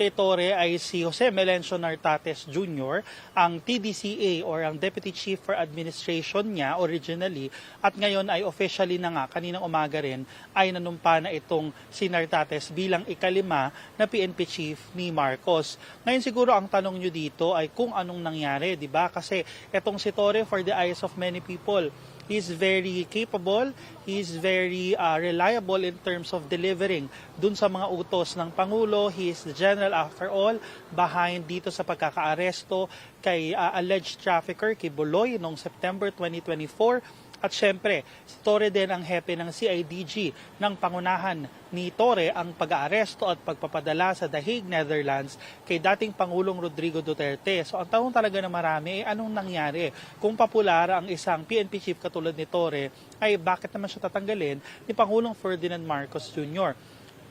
kay Tore ay si Jose Melencio Nartates Jr., ang TDCA or ang Deputy Chief for Administration niya originally at ngayon ay officially na nga kaninang umaga rin ay nanumpa na itong si Nartates bilang ikalima na PNP Chief ni Marcos. Ngayon siguro ang tanong nyo dito ay kung anong nangyari, di ba? Kasi itong si Tore for the eyes of many people, He's very capable, he's very uh, reliable in terms of delivering dun sa mga utos ng Pangulo. He is the general after all behind dito sa pagkakaaresto kay uh, alleged trafficker kay Boloy noong September 2024. At syempre, si din ang hepe ng CIDG ng pangunahan ni Torre ang pag-aaresto at pagpapadala sa The Hague, Netherlands kay dating Pangulong Rodrigo Duterte. So ang tanong talaga ng marami, eh, anong nangyari? Kung popular ang isang PNP chief katulad ni Torre, ay bakit naman siya tatanggalin ni Pangulong Ferdinand Marcos Jr.?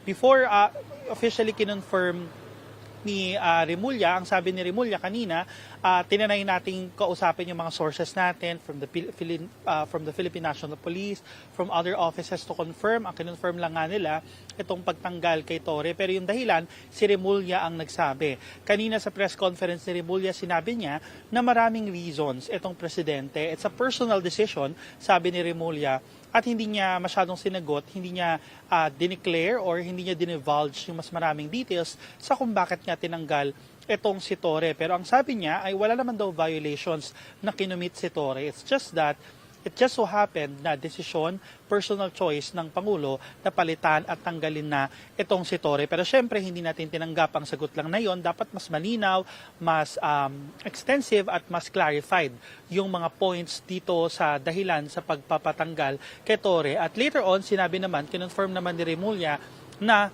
Before uh, officially kinonfirm ni uh, Remulla, ang sabi ni Remulla kanina, uh, tinanay nating kausapin yung mga sources natin from the Philin- uh, from the Philippine National Police, from other offices to confirm. Ang kinonfirm lang nga nila itong pagtanggal kay Torre. Pero yung dahilan, si Remulla ang nagsabi. Kanina sa press conference ni Remulla, sinabi niya na maraming reasons itong presidente. It's a personal decision, sabi ni Remulla, at hindi niya masyadong sinagot, hindi niya uh, dineclare or hindi niya dinivulge yung mas maraming details sa kung bakit niya tinanggal itong si Torre. Pero ang sabi niya ay wala naman daw violations na kinumit si Torre. It's just that It just so happened na desisyon, personal choice ng Pangulo na palitan at tanggalin na itong si Torre. Pero syempre, hindi natin tinanggap ang sagot lang na yon. Dapat mas malinaw, mas um, extensive at mas clarified yung mga points dito sa dahilan sa pagpapatanggal kay Torre. At later on, sinabi naman, kinonfirm naman ni Remulla na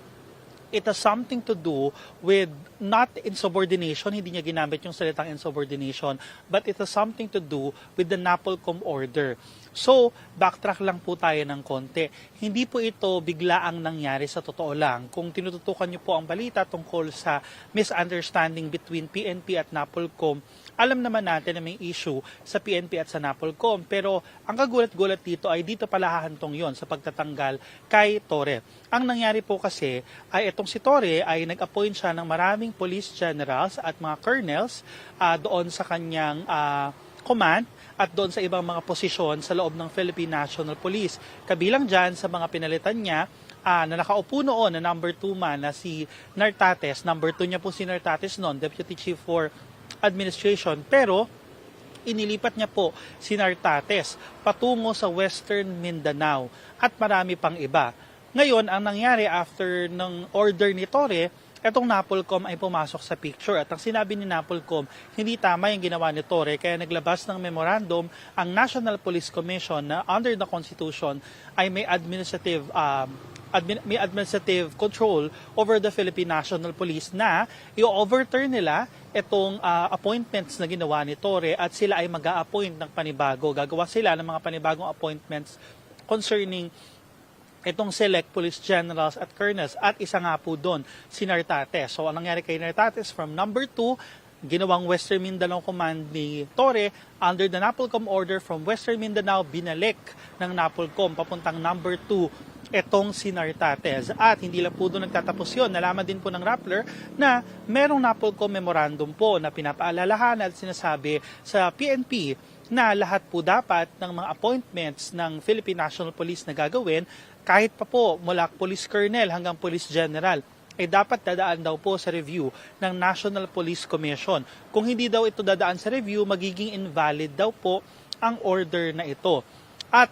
it has something to do with not insubordination, hindi niya ginamit yung salitang insubordination, but it has something to do with the NAPOLCOM order. So, backtrack lang po tayo ng konti. Hindi po ito bigla ang nangyari sa totoo lang. Kung tinututukan niyo po ang balita tungkol sa misunderstanding between PNP at NAPOLCOM, alam naman natin na may issue sa PNP at sa NAPOLCOM. Pero ang kagulat-gulat dito ay dito pala hahantong yon sa pagtatanggal kay Torre. Ang nangyari po kasi ay itong si Torre ay nag-appoint siya ng maraming police generals at mga colonels uh, doon sa kanyang uh, command at doon sa ibang mga posisyon sa loob ng Philippine National Police. Kabilang dyan sa mga pinalitan niya uh, na nakaupo noon na number 2 man na si Nartates. Number 2 niya po si Nartates noon, Deputy Chief for Administration. Pero inilipat niya po si Nartates patungo sa Western Mindanao at marami pang iba. Ngayon, ang nangyari after ng order ni Torre, etong Napolcom ay pumasok sa picture. At ang sinabi ni Napolcom, hindi tama yung ginawa ni Torre, kaya naglabas ng memorandum ang National Police Commission na under the Constitution ay may administrative um, admin, may administrative control over the Philippine National Police na i-overturn nila itong uh, appointments na ginawa ni Torre at sila ay mag appoint ng panibago. Gagawa sila ng mga panibagong appointments concerning itong select police generals at colonels at isa nga po doon si Nartates. So ang nangyari kay Nartates from number 2 ginawang Western Mindanao Command ni Torre under the NAPOLCOM order from Western Mindanao binalik ng NAPOLCOM papuntang number 2 etong si Nartates. At hindi lang po doon nagtatapos yun. Nalaman din po ng Rappler na merong NAPOLCOM memorandum po na pinapaalalahan at sinasabi sa PNP na lahat po dapat ng mga appointments ng Philippine National Police na gagawin kahit pa po mula police colonel hanggang police general ay dapat dadaan daw po sa review ng National Police Commission. Kung hindi daw ito dadaan sa review, magiging invalid daw po ang order na ito. At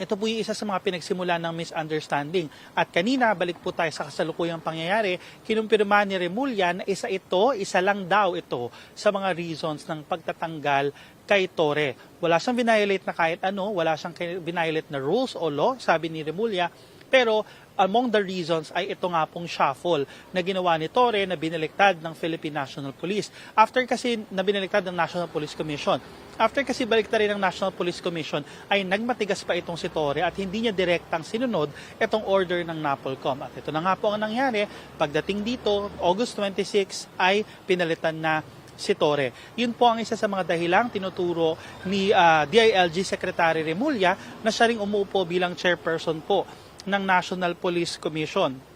ito po yung isa sa mga pinagsimula ng misunderstanding. At kanina, balik po tayo sa kasalukuyang pangyayari, kinumpirma ni Remulla na isa ito, isa lang daw ito sa mga reasons ng pagtatanggal kay Torre. Wala siyang vinolate na kahit ano, wala siyang vinolate na rules o law, sabi ni Remulla, pero among the reasons ay ito nga pong shuffle na ginawa ni Torre na binaliktad ng Philippine National Police. After kasi na binaliktad ng National Police Commission, after kasi baliktad rin ng National Police Commission, ay nagmatigas pa itong si Torre at hindi niya direktang sinunod itong order ng NAPOLCOM. At ito na nga po ang nangyari. Pagdating dito, August 26 ay pinalitan na si Torre. Yun po ang isa sa mga dahilang tinuturo ni uh, DILG Secretary Remulla na siya ring umuupo bilang chairperson po ng National Police Commission.